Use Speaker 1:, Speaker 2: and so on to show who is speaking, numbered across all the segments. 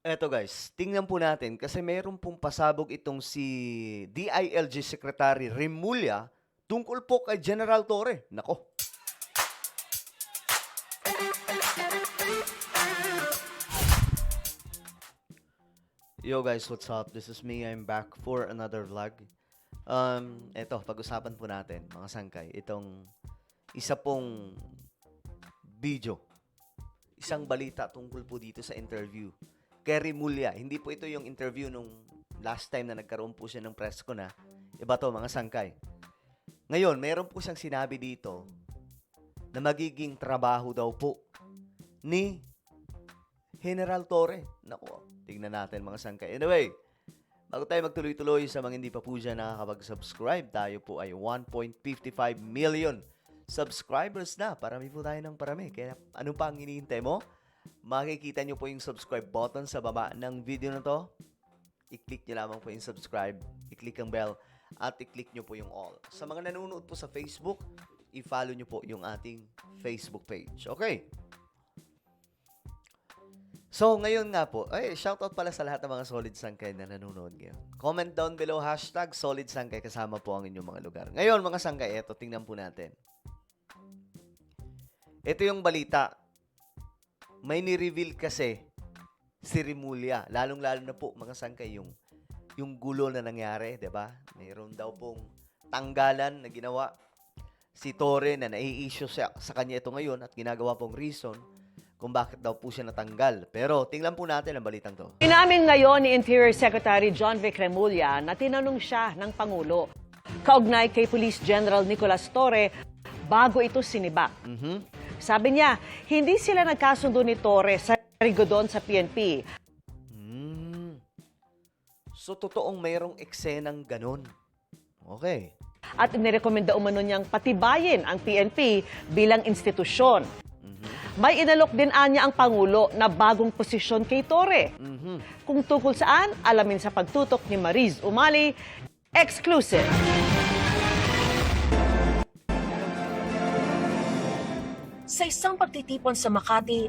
Speaker 1: Eto guys, tingnan po natin kasi mayroon pong pasabog itong si DILG Secretary Remulla tungkol po kay General Torre. Nako. Yo guys, what's up? This is me. I'm back for another vlog. Um, eto, pag-usapan po natin, mga sangkay, itong isa pong video, isang balita tungkol po dito sa interview kay Remulla. Hindi po ito yung interview nung last time na nagkaroon po siya ng press ko na. Iba to, mga sangkay. Ngayon, meron po siyang sinabi dito na magiging trabaho daw po ni General Torre. Naku, tignan natin mga sangkay. Anyway, bago tayo magtuloy-tuloy sa mga hindi pa po dyan nakakapag-subscribe, tayo po ay 1.55 million subscribers na. Parami po tayo ng parami. Kaya ano pa ang hinihintay mo? Makikita nyo po yung subscribe button sa baba ng video na to. I-click nyo lamang po yung subscribe, i-click ang bell, at i-click nyo po yung all. Sa mga nanonood po sa Facebook, i-follow nyo po yung ating Facebook page. Okay? So, ngayon nga po, ay, shoutout pala sa lahat ng mga solid sangkay na nanonood ngayon. Comment down below, hashtag solid sangkay, kasama po ang inyong mga lugar. Ngayon, mga sangkay, eto, tingnan po natin. Ito yung balita. May ni-reveal kasi si Remulla, lalong-lalo na po mga sangkay yung yung gulo na nangyari, 'di ba? Mayroon daw pong tanggalan na ginawa si Torre na nai-issue sa, sa kanya ito ngayon at ginagawa pong reason kung bakit daw po siya natanggal. Pero tingnan po natin ang balitang to.
Speaker 2: Inamin ngayon ni Interior Secretary John Vic Remulla na tinanong siya ng Pangulo kaugnay kay Police General Nicolas Torre bago ito sinibak.
Speaker 1: Mhm.
Speaker 2: Sabi niya, hindi sila nagkasundo ni Torre sa Rigodon sa PNP.
Speaker 1: Mm. So totoong mayroong eksenang ganun. Okay.
Speaker 2: At inirekomenda umano niyang patibayin ang PNP bilang institusyon. May inalok din anya ang Pangulo na bagong posisyon kay Torre.
Speaker 1: Mhm.
Speaker 2: Kung tungkol saan, alamin sa pagtutok ni Mariz Umali, exclusive.
Speaker 3: Sa isang pagtitipon sa Makati,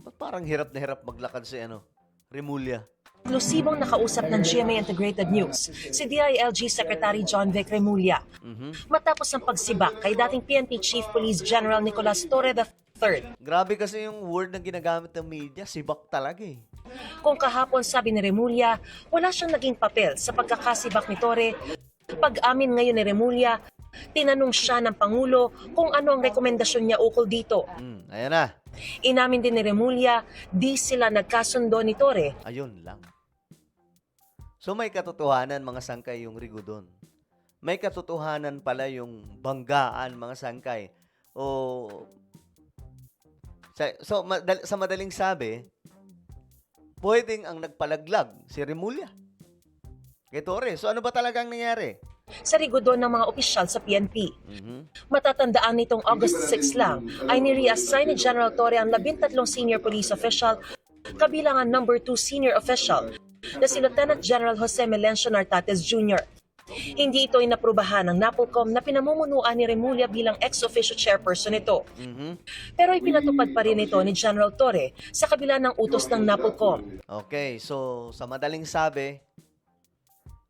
Speaker 1: Ba't parang hirap na hirap maglakad si ano, Remulla?
Speaker 3: eksklusibong nakausap ng GMA Integrated News si DILG Secretary John Vic Remulla. Matapos ang pagsibak kay dating PNP Chief Police General Nicolas Torre III.
Speaker 1: Grabe kasi yung word na ginagamit ng media, sibak talaga eh.
Speaker 3: Kung kahapon sabi ni Remulla, wala siyang naging papel sa pagkakasibak ni Torre. Pag-amin ngayon ni Remulla, tinanong siya ng Pangulo kung ano ang rekomendasyon niya ukol dito.
Speaker 1: Mm, ayan na.
Speaker 3: Inamin din ni Remulla, di sila nagkasundo ni Torre
Speaker 1: Ayun lang. So may katotohanan mga sangkay yung Rigodon. May katotohanan pala yung banggaan mga sangkay. O sa, so madal- sa madaling sabi, pwedeng ang nagpalaglag si Remulla. Kay Torre. So ano ba talagang nangyari?
Speaker 3: Sa rigodon ng mga opisyal sa PNP. Matatandaan nitong August 6 lang ay ni-reassign ni General Torre ang 13 senior police official kabilang ang number 2 senior official na si Lieutenant General Jose Melencio Nartates Jr. Hindi ito inaprubahan ng NAPOLCOM na pinamumunuan ni Remulla bilang ex-officio chairperson nito. Pero ipinatupad pa rin ito ni General Torre sa kabila ng utos ng NAPOLCOM.
Speaker 1: Okay, so sa madaling sabi,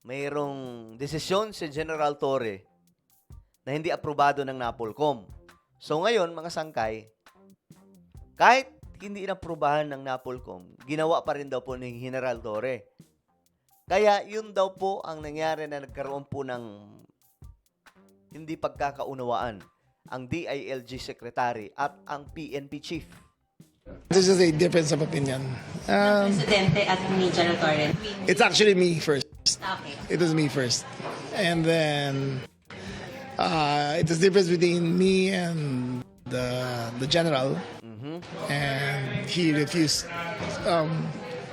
Speaker 1: mayroong desisyon si General Torre na hindi aprobado ng Napolcom. So ngayon, mga sangkay, kahit hindi inaprubahan ng Napolcom, ginawa pa rin daw po ni General Torre. Kaya yun daw po ang nangyari na nagkaroon po ng hindi pagkakaunawaan ang DILG Secretary at ang PNP Chief.
Speaker 4: This is a difference of opinion. Um,
Speaker 5: Presidente at ni General Torre.
Speaker 4: it's actually me first.
Speaker 5: Okay.
Speaker 4: It was me first. And then uh, it was difference between me and the the general. And he refused. Um,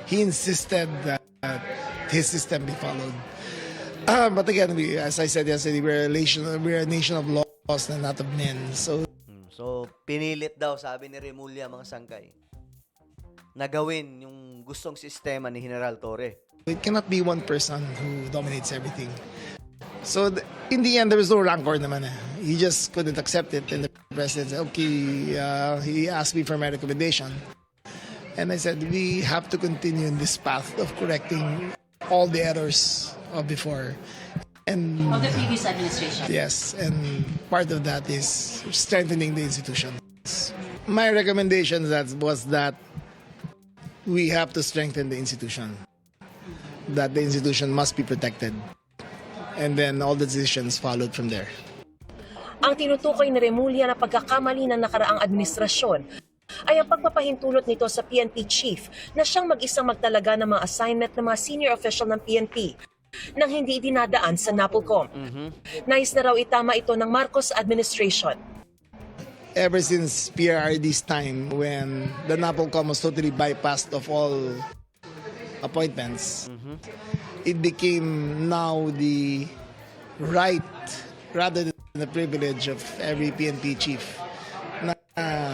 Speaker 4: he insisted that his system be followed. Uh, but again, we, as I said yesterday, we're a nation, we're a nation of laws and not of men. So
Speaker 1: Hmm, So, pinilit daw, sabi ni Remulla, mga sangkay, na gawin yung gustong sistema ni General Torre.
Speaker 4: It cannot be one person who dominates everything. So th- in the end, there was no rancor naman. Eh. He just couldn't accept it, and the president said, "Okay." Uh, he asked me for my recommendation, And I said, we have to continue in this path of correcting all the errors of before. And
Speaker 5: Of the previous administration.
Speaker 4: yes, and part of that is strengthening the institutions. My recommendation that was that we have to strengthen the institution. That the institution must be protected. And then all the decisions followed from there.
Speaker 3: Ang tinutukoy ni Remulla na pagkakamali ng nakaraang administrasyon ay ang pagpapahintulot nito sa PNP chief na siyang mag-isang magtalaga ng mga assignment ng mga senior official ng PNP nang hindi dinadaan sa NAPOLCOM. Nais na raw itama ito ng Marcos administration.
Speaker 4: ever since PRRD's time when the NAPOLCOM was totally bypassed of all appointments, it became now the right rather than the privilege of every PNP chief na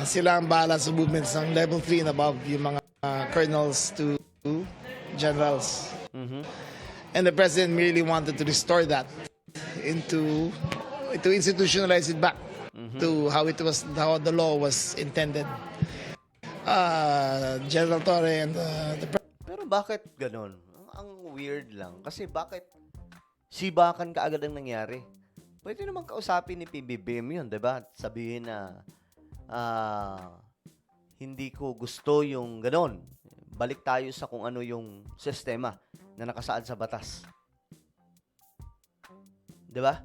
Speaker 4: sila ang bahala sa movements ng level 3 and above, yung mga uh, colonels to generals. And the president really wanted to restore that into to institutionalize it back to how it was how the law was intended. Uh, General Torre and uh, the pre-
Speaker 1: Pero bakit ganon? Ang, weird lang. Kasi bakit sibakan ka agad ang nangyari? Pwede naman kausapin ni PBBM yun, di ba? Sabihin na ah, hindi ko gusto yung ganon. Balik tayo sa kung ano yung sistema na nakasaad sa batas. Di ba?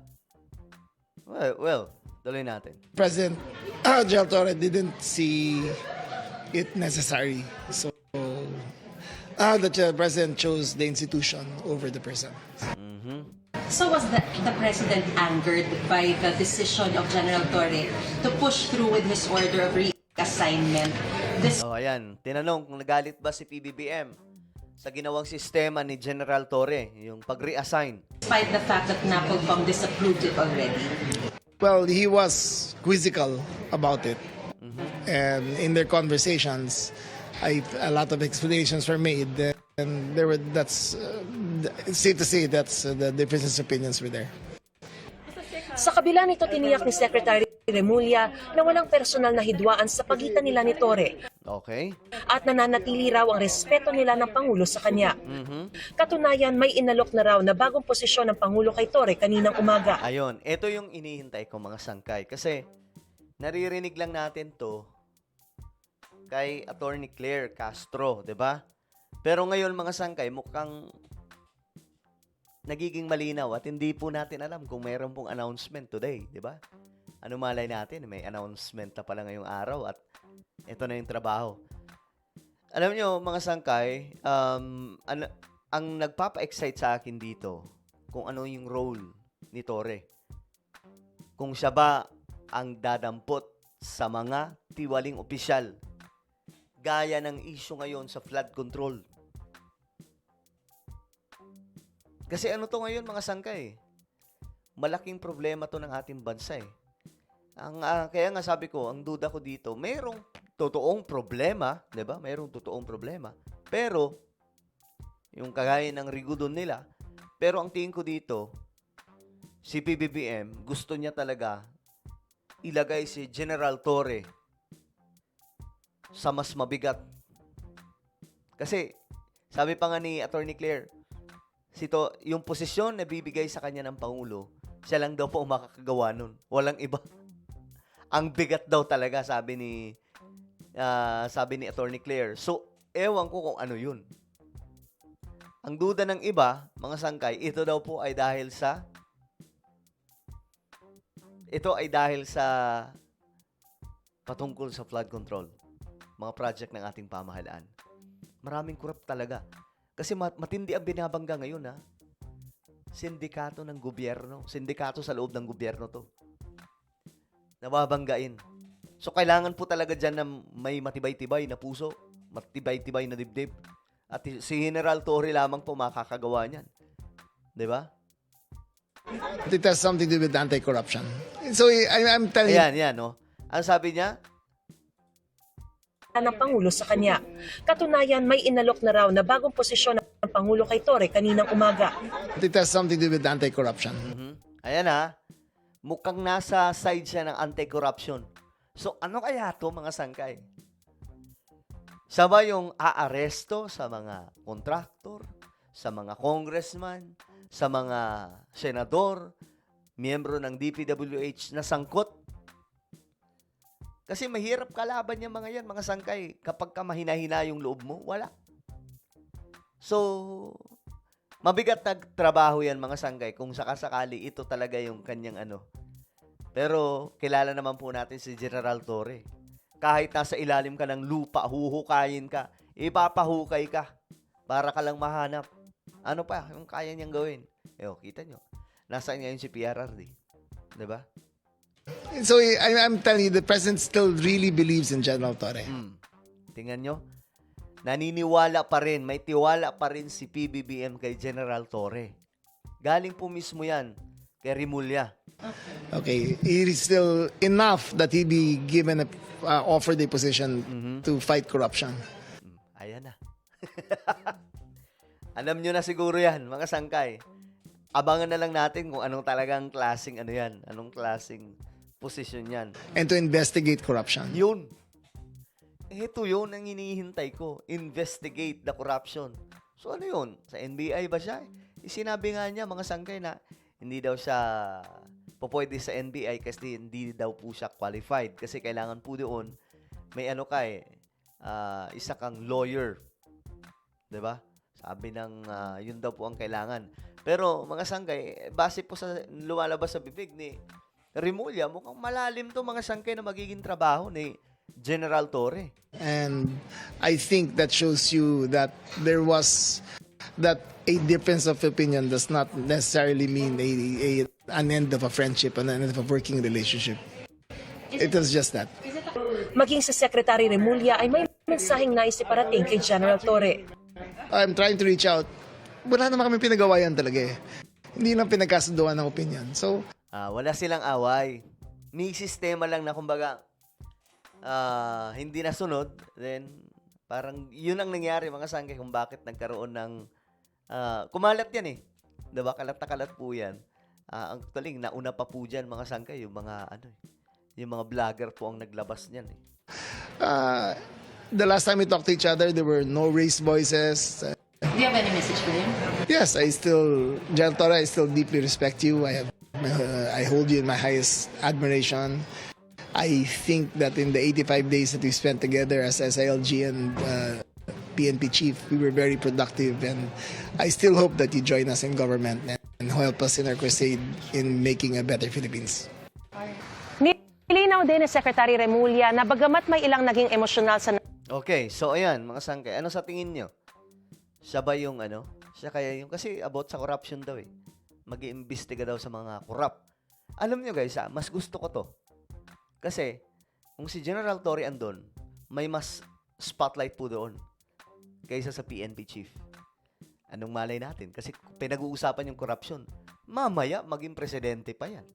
Speaker 1: Well, well, tuloy natin.
Speaker 4: President uh, Torre didn't see it necessary. So uh, the ch- president chose the institution over the person.
Speaker 5: So was the, the president angered by the decision of General Torre to push through with his order of reassignment? This
Speaker 1: So, ayan. Tinanong kung nagalit ba si PBBM sa ginawang sistema ni General Torre, yung pag-reassign.
Speaker 5: despite the fact that NAPOLCOM disapproved it already.
Speaker 4: Well, he was quizzical about it, and in their conversations, I, a lot of explanations were made, and there were. That's uh, safe to say that's uh, the differences of opinions were there.
Speaker 3: Sa kabila nito, tiniyak ni Secretary Remulla na walang personal na hidwaan sa pagitan nila ni Torre
Speaker 1: Okay?
Speaker 3: at nananatili raw ang respeto nila ng Pangulo sa kanya. Katunayan, may inalok na raw na bagong posisyon ng Pangulo kay Torre kaninang umaga.
Speaker 1: Ayon, ito yung inihintay ko mga sangkay. Kasi, naririnig lang natin to kay Attorney Claire Castro, 'di ba? Pero ngayon mga sangkay, mukhang nagiging malinaw at hindi po natin alam kung mayroon pong announcement today, 'di ba? Ano malay natin, may announcement na pala ngayong araw at ito na yung trabaho. Alam nyo, mga sangkay, um, ano- ang nagpapa-excite sa akin dito, kung ano yung role ni Torre. Kung siya ba ang dadampot sa mga tiwaling opisyal, gaya ng issue ngayon sa flood control. Kasi ano to ngayon mga sangkay? Malaking problema to ng ating bansa eh. Ang, ah, kaya nga sabi ko, ang duda ko dito, mayroong totoong problema, 'di ba? Mayroong totoong problema. Pero yung kagaya ng rigudon nila, pero ang tingin ko dito, si PBBM, gusto niya talaga ilagay si General Torre sa mas mabigat. Kasi, sabi pa nga ni Attorney Claire, si to, yung posisyon na bibigay sa kanya ng Pangulo, siya lang daw po makakagawa nun. Walang iba. ang bigat daw talaga, sabi ni ah, sabi ni Attorney Claire. So, ewan ko kung ano yun. Ang duda ng iba, mga sangkay, ito daw po ay dahil sa ito ay dahil sa patungkol sa flood control. Mga project ng ating pamahalaan. Maraming corrupt talaga. Kasi mat- matindi ang binabangga ngayon ha. Sindikato ng gobyerno. Sindikato sa loob ng gobyerno to. Nababanggain. So kailangan po talaga dyan na may matibay-tibay na puso. Matibay-tibay na dibdib. At si General Torre lamang po makakagawa niyan. 'Di ba?
Speaker 4: It has something to do with anti-corruption. So I, I'm telling you,
Speaker 1: Ayan, yan, no? Ang sabi niya,
Speaker 3: ng Pangulo sa kanya. Katunayan, may inalok na raw na bagong posisyon ng Pangulo kay Torre kaninang umaga.
Speaker 4: it has something to do with anti-corruption.
Speaker 1: mhm, ayan ha, mukhang nasa side siya ng anti-corruption. So, ano kaya to mga sangkay? Siya ba yung aaresto sa mga kontraktor, sa mga congressman, sa mga senador, miyembro ng DPWH na sangkot? Kasi mahirap kalaban yung mga yan, mga sangkay. Kapag ka mahina-hina yung loob mo, wala. So, mabigat na trabaho yan mga sangkay kung sakasakali ito talaga yung kanyang ano. Pero kilala naman po natin si General Torre. Kahit nasa ilalim ka ng lupa, huhukayin ka, ipapahukay ka para ka lang mahanap. Ano pa yung kaya niyang gawin? Eh, kita nyo. Nasaan ngayon si PRRD? ba?
Speaker 4: So I, I'm telling you, the president still really believes in General Torre.
Speaker 1: Hmm. Tingnan nyo. Naniniwala pa rin, may tiwala pa rin si PBBM kay General Torre. Galing po mismo yan kay Rimulya.
Speaker 4: Okay, it is still enough that he be given a uh, offered a position to fight corruption.
Speaker 1: Hmm, Ayan na. Alam nyo na siguro yan, mga sangkay. Abangan na lang natin kung anong talagang klaseng ano yan, anong klaseng posisyon yan.
Speaker 4: and to investigate corruption.
Speaker 1: Yun. Ito yun ang hinihintay ko. Investigate the corruption. So ano yun? Sa NBI ba siya? Isinabi nga niya mga sangkay na hindi daw siya pupwede sa NBI kasi hindi daw po siya qualified. Kasi kailangan po doon may ano ka eh, ah, isa kang lawyer. ba? Sabi ng ah, yun daw po ang kailangan. Pero mga sangkay, base po sa lumalabas sa bibig ni Rimulya, mukhang malalim to mga sangkay na magiging trabaho ni General Torre.
Speaker 4: And I think that shows you that there was that a difference of opinion does not necessarily mean a, a an end of a friendship, an end of a working relationship. It was just that.
Speaker 3: Maging si Secretary Remulla ay may mensaheng nais iparating kay General Torre.
Speaker 4: I'm trying to reach out. Wala naman kami pinagawa yan talaga eh. Hindi lang pinagkasunduan ng opinion. So,
Speaker 1: Ah, wala silang away. May sistema lang na kumbaga ah, hindi nasunod, then parang yun ang nangyari mga sangkay kung bakit nagkaroon ng ah, kumalat yan eh. 'Di ba? Kalat na kalat po yan. Ah, ang tuling nauna pa po diyan mga sangkay yung mga ano eh, yung mga vlogger po ang naglabas niyan eh.
Speaker 4: uh, the last time we talked to each other, there were no race voices. Uh,
Speaker 5: Do you have any message for him?
Speaker 4: yes, I still, Torre, I still deeply respect you. I have, uh, I hold you in my highest admiration. I think that in the 85 days that we spent together as SILG and uh, PNP chief, we were very productive, and I still hope that you join us in government and, help us in our crusade in making a better Philippines.
Speaker 2: Nilinaw din ni Secretary Remulla na bagamat may ilang naging emosyonal sa
Speaker 1: Okay, so ayan, mga sangkay, ano sa tingin nyo? Siya ba yung ano? Siya kaya yung, kasi about sa corruption daw eh. Mag iimbestiga daw sa mga corrupt. Alam nyo guys, ah, mas gusto ko to. Kasi, kung si General Torre andon, may mas spotlight po doon kaysa sa PNP chief. Anong malay natin? Kasi pinag-uusapan yung corruption. Mamaya, maging presidente pa yan.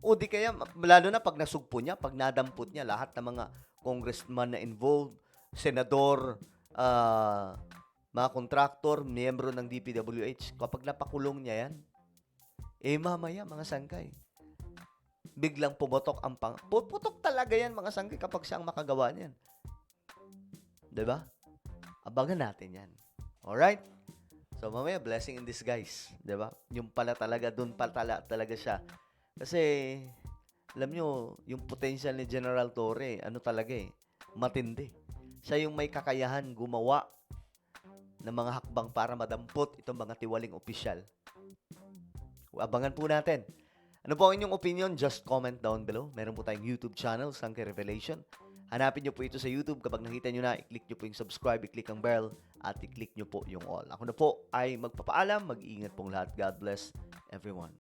Speaker 1: O di kaya, lalo na pag nasugpo niya, pag nadampot niya, lahat ng mga congressman na involved, senador, ah, mga kontraktor, miyembro ng DPWH, kapag napakulong niya yan, eh mamaya, mga sangkay, biglang pumotok ang pang... Puputok talaga yan, mga sangkay, kapag siya ang makagawa niyan. ba? Abangan natin yan. Alright? So, mamaya, blessing in disguise. 'di ba? Yung pala talaga, doon pa tala, talaga siya. Kasi, alam nyo, yung potential ni General Torre, ano talaga eh, matindi. Siya yung may kakayahan gumawa ng mga hakbang para madampot itong mga tiwaling opisyal. Abangan po natin. Ano po ang inyong opinion? Just comment down below. Meron po tayong YouTube channel, Sangke Revelation. Hanapin nyo po ito sa YouTube. Kapag nakita nyo na, i-click nyo po yung subscribe, i-click ang bell, at i-click nyo po yung all. Ako na po ay magpapaalam. Mag-iingat pong lahat. God bless everyone.